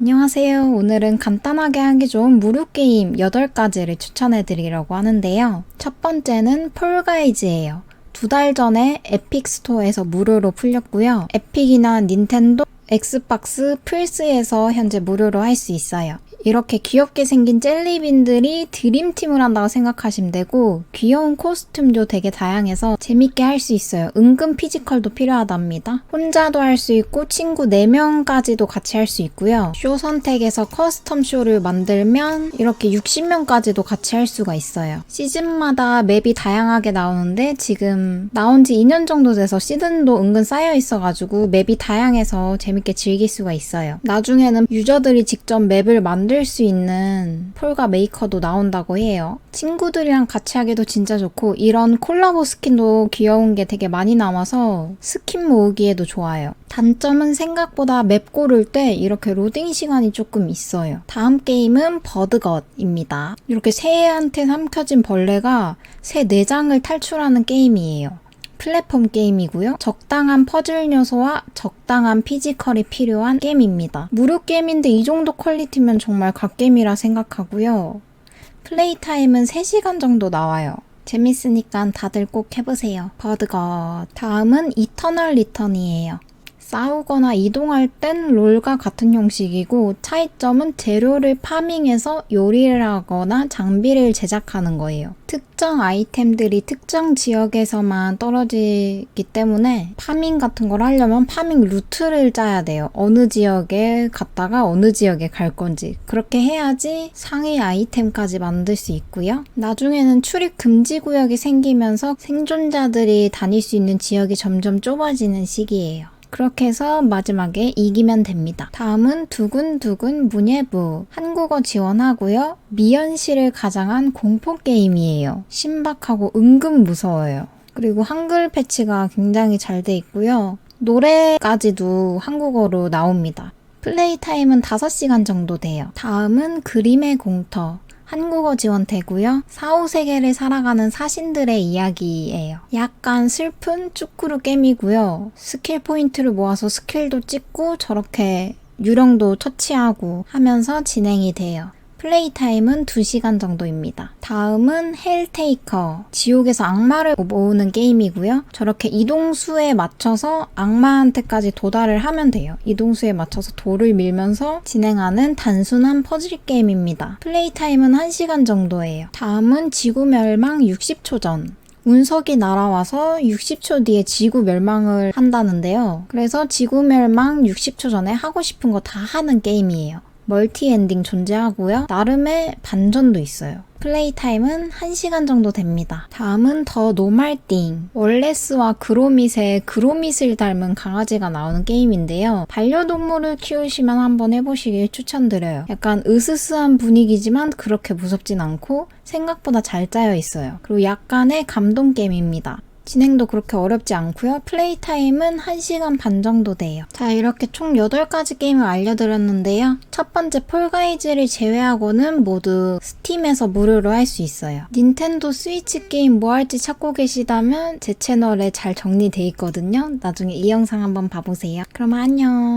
안녕하세요. 오늘은 간단하게 하기 좋은 무료 게임 8가지를 추천해 드리려고 하는데요. 첫 번째는 폴가이즈예요. 두 달 전에 에픽 스토어에서 무료로 풀렸고요. 에픽이나 닌텐도, 엑스박스, 플스에서 현재 무료로 할 수 있어요. 이렇게 귀엽게 생긴 젤리빈들이 드림팀을 한다고 생각하시면 되고 귀여운 코스튬도 되게 다양해서 재밌게 할 수 있어요. 은근 피지컬도 필요하답니다. 혼자도 할 수 있고 친구 4명까지도 같이 할 수 있고요. 쇼 선택에서 커스텀 쇼를 만들면 이렇게 60명까지도 같이 할 수가 있어요. 시즌마다 맵이 다양하게 나오는데 지금 나온 지 2년 정도 돼서 시즌도 은근 쌓여 있어가지고 맵이 다양해서 재밌게 즐길 수가 있어요. 나중에는 유저들이 직접 맵을 만들 수 있는 폴가 메이커도 나온다고 해요. 친구들이랑 같이 하기도 진짜 좋고 이런 콜라보 스킨도 귀여운 게 되게 많이 나와서 스킨 모으기에도 좋아요. 단점은 생각보다 맵 고를 때 이렇게 로딩 시간이 조금 있어요. 다음 게임은 버드것입니다. 이렇게 새한테 삼켜진 벌레가 새 내장을 탈출하는 게임이에요. 플랫폼 게임이고요. 적당한 퍼즐 요소와 적당한 피지컬이 필요한 게임입니다. 무료 게임인데 이 정도 퀄리티면 정말 갓게임이라 생각하고요. 플레이 타임은 3시간 정도 나와요. 재밌으니까 다들 꼭 해보세요. 버드것. 다음은 이터널 리턴이에요. 싸우거나 이동할 땐 롤과 같은 형식이고 차이점은 재료를 파밍해서 요리를 하거나 장비를 제작하는 거예요. 특정 아이템들이 특정 지역에서만 떨어지기 때문에 파밍 같은 걸 하려면 파밍 루트를 짜야 돼요. 어느 지역에 갔다가 어느 지역에 갈 건지. 그렇게 해야지 상위 아이템까지 만들 수 있고요. 나중에는 출입 금지 구역이 생기면서 생존자들이 다닐 수 있는 지역이 점점 좁아지는 시기예요. 그렇게 해서 마지막에 이기면 됩니다. 다음은 두근두근 문예부. 한국어 지원하고요. 미연씨를 가장한 공포 게임이에요. 신박하고 은근 무서워요. 그리고 한글 패치가 굉장히 잘 돼 있고요. 노래까지도 한국어로 나옵니다. 플레이 타임은 5시간 정도 돼요. 다음은 그림의 공터. 한국어 지원되고요. 4, 5세계를 살아가는 사신들의 이야기예요. 약간 슬픈 쭈꾸루 게임이고요. 스킬 포인트를 모아서 스킬도 찍고 저렇게 유령도 처치하고 하면서 진행이 돼요. 플레이 타임은 2시간 정도입니다. 다음은 헬테이커. 지옥에서 악마를 모으는 게임이고요. 저렇게 이동수에 맞춰서 악마한테까지 도달을 하면 돼요. 이동수에 맞춰서 돌을 밀면서 진행하는 단순한 퍼즐 게임입니다. 플레이 타임은 1시간 정도예요. 다음은 지구 멸망 60초 전. 운석이 날아와서 60초 뒤에 지구 멸망을 한다는데요. 그래서 지구 멸망 60초 전에 하고 싶은 거 다 하는 게임이에요. 멀티 엔딩 존재하고요. 나름의 반전도 있어요. 플레이 타임은 1시간 정도 됩니다. 다음은 더 노말띵. 월레스와 그로밋의 그로밋을 닮은 강아지가 나오는 게임인데요. 반려동물을 키우시면 한번 해보시길 추천드려요. 약간 으스스한 분위기지만 그렇게 무섭진 않고 생각보다 잘 짜여 있어요. 그리고 약간의 감동 게임입니다. 진행도 그렇게 어렵지 않고요. 플레이 타임은 1시간 반 정도 돼요. 자, 이렇게 총 8가지 게임을 알려드렸는데요. 첫 번째 폴가이즈를 제외하고는 모두 스팀에서 무료로 할 수 있어요. 닌텐도 스위치 게임 뭐 할지 찾고 계시다면 제 채널에 잘 정리돼 있거든요. 나중에 이 영상 한번 봐보세요. 그럼 안녕.